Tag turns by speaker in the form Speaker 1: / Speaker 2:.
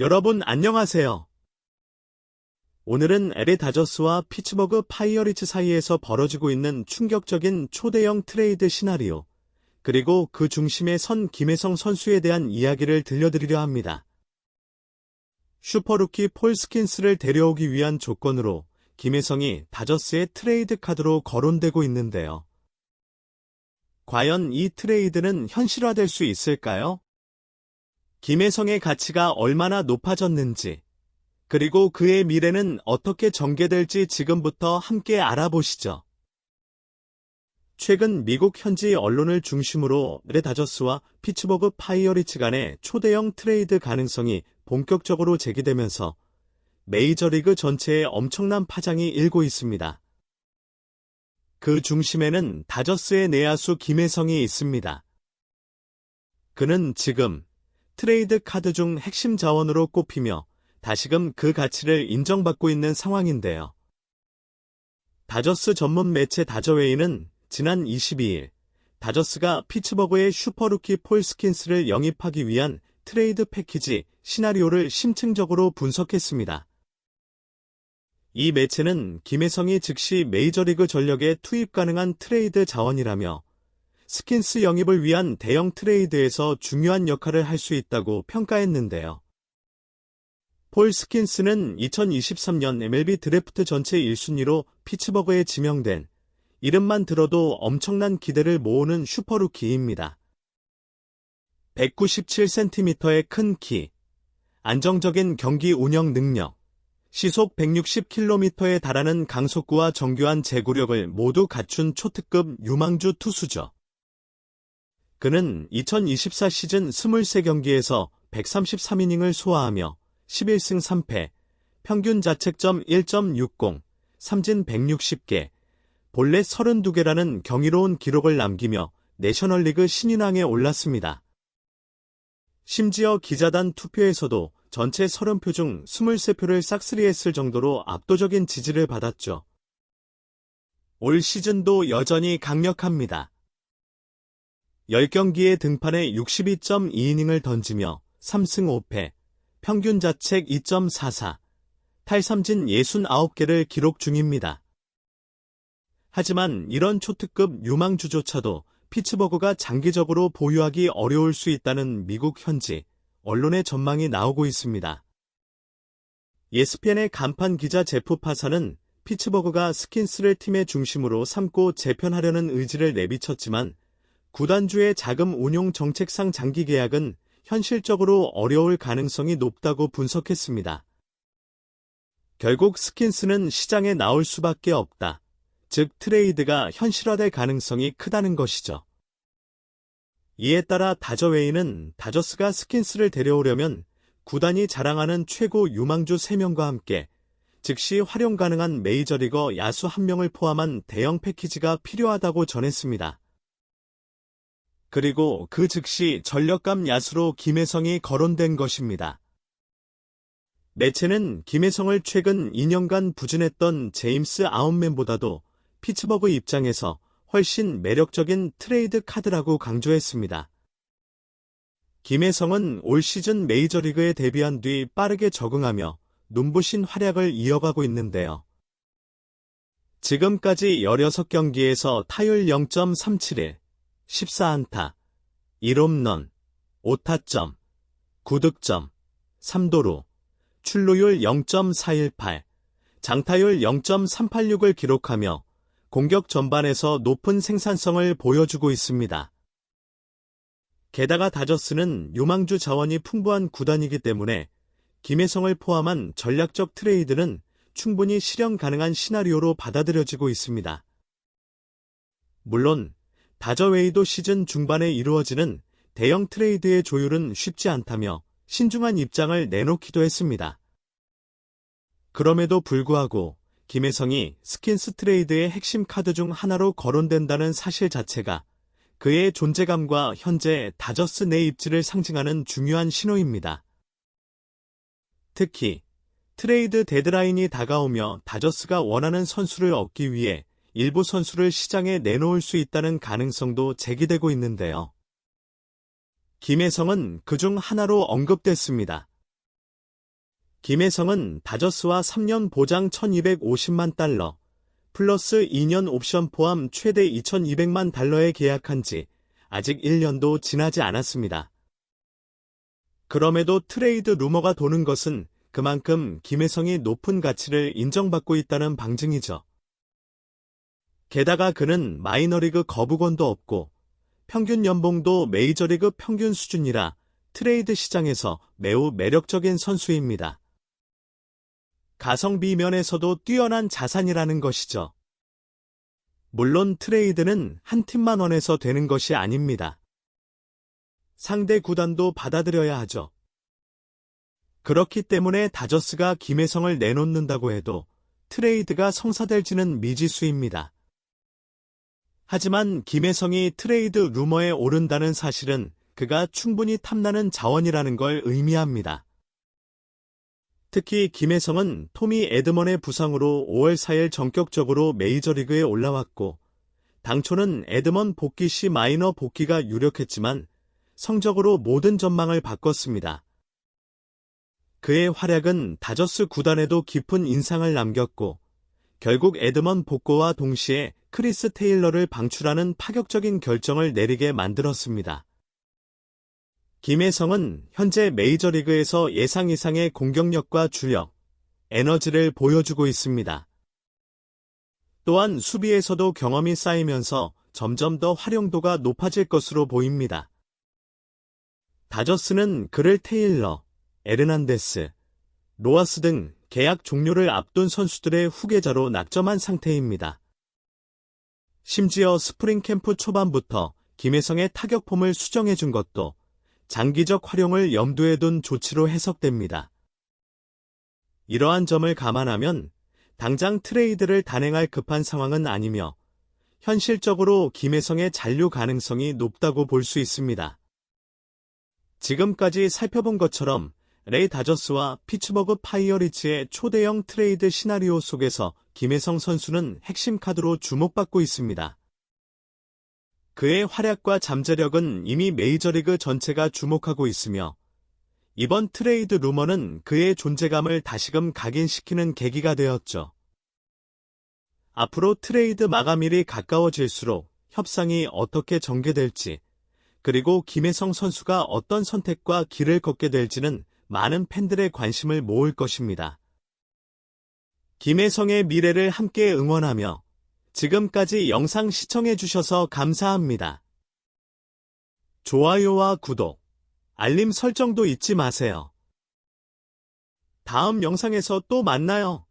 Speaker 1: 여러분 안녕하세요. 오늘은 LA 다저스와 피츠버그 파이어리츠 사이에서 벌어지고 있는 충격적인 초대형 트레이드 시나리오, 그리고 그 중심에 선 김혜성 선수에 대한 이야기를 들려드리려 합니다. 슈퍼루키 폴 스킨스를 데려오기 위한 조건으로 김혜성이 다저스의 트레이드 카드로 거론되고 있는데요. 과연 이 트레이드는 현실화될 수 있을까요? 김혜성의 가치가 얼마나 높아졌는지, 그리고 그의 미래는 어떻게 전개될지 지금부터 함께 알아보시죠. 최근 미국 현지 언론을 중심으로 레다저스와 피츠버그 파이어리츠 간의 초대형 트레이드 가능성이 본격적으로 제기되면서 메이저리그 전체에 엄청난 파장이 일고 있습니다. 그 중심에는 다저스의 내야수 김혜성이 있습니다. 그는 지금 트레이드 카드 중 핵심 자원으로 꼽히며 다시금 그 가치를 인정받고 있는 상황인데요. 다저스 전문 매체 다저웨이는 지난 22일 다저스가 피츠버그의 슈퍼루키 폴 스킨스를 영입하기 위한 트레이드 패키지 시나리오를 심층적으로 분석했습니다. 이 매체는 김혜성이 즉시 메이저리그 전력에 투입 가능한 트레이드 자원이라며 스킨스 영입을 위한 대형 트레이드에서 중요한 역할을 할 수 있다고 평가했는데요. 폴 스킨스는 2023년 MLB 드래프트 전체 1순위로 피츠버그에 지명된 이름만 들어도 엄청난 기대를 모으는 슈퍼루키입니다. 197cm의 큰 키, 안정적인 경기 운영 능력, 시속 160km에 달하는 강속구와 정교한 제구력을 모두 갖춘 초특급 유망주 투수죠. 그는 2024 시즌 23경기에서 133이닝을 소화하며 11승 3패, 평균 자책점 1.60, 삼진 160개, 본래 32개라는 경이로운 기록을 남기며 내셔널리그 신인왕에 올랐습니다. 심지어 기자단 투표에서도 전체 30표 중 23표를 싹쓸이했을 정도로 압도적인 지지를 받았죠. 올 시즌도 여전히 강력합니다. 10경기에 등판해 62.2이닝을 던지며 3승 5패, 평균 자책 2.44, 탈삼진 69개를 기록 중입니다. 하지만 이런 초특급 유망주조차도 피츠버그가 장기적으로 보유하기 어려울 수 있다는 미국 현지 언론의 전망이 나오고 있습니다. 예스펜의 간판 기자 제프 파사는 피츠버그가 스킨스를 팀의 중심으로 삼고 재편하려는 의지를 내비쳤지만 구단주의 자금 운용 정책상 장기 계약은 현실적으로 어려울 가능성이 높다고 분석했습니다. 결국 스킨스는 시장에 나올 수밖에 없다. 즉 트레이드가 현실화될 가능성이 크다는 것이죠. 이에 따라 다저웨이는 다저스가 스킨스를 데려오려면 구단이 자랑하는 최고 유망주 3명과 함께 즉시 활용 가능한 메이저리거 야수 1명을 포함한 대형 패키지가 필요하다고 전했습니다. 그리고 그 즉시 전력감 야수로 김혜성이 거론된 것입니다. 매체는 김혜성을 최근 2년간 부진했던 제임스 아웃맨보다도 피츠버그 입장에서 훨씬 매력적인 트레이드 카드라고 강조했습니다. 김혜성은 올 시즌 메이저리그에 데뷔한 뒤 빠르게 적응하며 눈부신 활약을 이어가고 있는데요. 지금까지 16경기에서 타율 0.371, 14안타, 1홈런, 5타점, 9득점, 3도루, 출루율 0.418, 장타율 0.386을 기록하며 공격 전반에서 높은 생산성을 보여주고 있습니다. 게다가 다저스는 유망주 자원이 풍부한 구단이기 때문에 김혜성을 포함한 전략적 트레이드는 충분히 실현 가능한 시나리오로 받아들여지고 있습니다. 물론 다저웨이도 시즌 중반에 이루어지는 대형 트레이드의 조율은 쉽지 않다며 신중한 입장을 내놓기도 했습니다. 그럼에도 불구하고 김혜성이 스킨스 트레이드의 핵심 카드 중 하나로 거론된다는 사실 자체가 그의 존재감과 현재 다저스 내 입지를 상징하는 중요한 신호입니다. 특히 트레이드 데드라인이 다가오며 다저스가 원하는 선수를 얻기 위해 일부 선수를 시장에 내놓을 수 있다는 가능성도 제기되고 있는데요. 김혜성은 그중 하나로 언급됐습니다. 김혜성은 다저스와 3년 보장 1250만 달러, 플러스 2년 옵션 포함 최대 2200만 달러에 계약한 지 아직 1년도 지나지 않았습니다. 그럼에도 트레이드 루머가 도는 것은 그만큼 김혜성이 높은 가치를 인정받고 있다는 방증이죠. 게다가 그는 마이너리그 거부권도 없고 평균 연봉도 메이저리그 평균 수준이라 트레이드 시장에서 매우 매력적인 선수입니다. 가성비 면에서도 뛰어난 자산이라는 것이죠. 물론 트레이드는 한 팀만 원해서 되는 것이 아닙니다. 상대 구단도 받아들여야 하죠. 그렇기 때문에 다저스가 김혜성을 내놓는다고 해도 트레이드가 성사될지는 미지수입니다. 하지만 김혜성이 트레이드 루머에 오른다는 사실은 그가 충분히 탐나는 자원이라는 걸 의미합니다. 특히 김혜성은 토미 에드먼의 부상으로 5월 4일 전격적으로 메이저리그에 올라왔고 당초는 에드먼 복귀 시 마이너 복귀가 유력했지만 성적으로 모든 전망을 바꿨습니다. 그의 활약은 다저스 구단에도 깊은 인상을 남겼고 결국 에드먼 복고와 동시에 크리스 테일러를 방출하는 파격적인 결정을 내리게 만들었습니다. 김혜성은 현재 메이저리그에서 예상 이상의 공격력과 주력, 에너지를 보여주고 있습니다. 또한 수비에서도 경험이 쌓이면서 점점 더 활용도가 높아질 것으로 보입니다. 다저스는 그를 테일러, 에르난데스, 로아스 등 계약 종료를 앞둔 선수들의 후계자로 낙점한 상태입니다. 심지어 스프링 캠프 초반부터 김혜성의 타격폼을 수정해 준 것도 장기적 활용을 염두에 둔 조치로 해석됩니다. 이러한 점을 감안하면 당장 트레이드를 단행할 급한 상황은 아니며 현실적으로 김혜성의 잔류 가능성이 높다고 볼 수 있습니다. 지금까지 살펴본 것처럼 레이 다저스와 피츠버그 파이어리츠의 초대형 트레이드 시나리오 속에서 김혜성 선수는 핵심 카드로 주목받고 있습니다. 그의 활약과 잠재력은 이미 메이저리그 전체가 주목하고 있으며 이번 트레이드 루머는 그의 존재감을 다시금 각인시키는 계기가 되었죠. 앞으로 트레이드 마감일이 가까워질수록 협상이 어떻게 전개될지 그리고 김혜성 선수가 어떤 선택과 길을 걷게 될지는 많은 팬들의 관심을 모을 것입니다. 김혜성의 미래를 함께 응원하며 지금까지 영상 시청해주셔서 감사합니다. 좋아요와 구독, 알림 설정도 잊지 마세요. 다음 영상에서 또 만나요.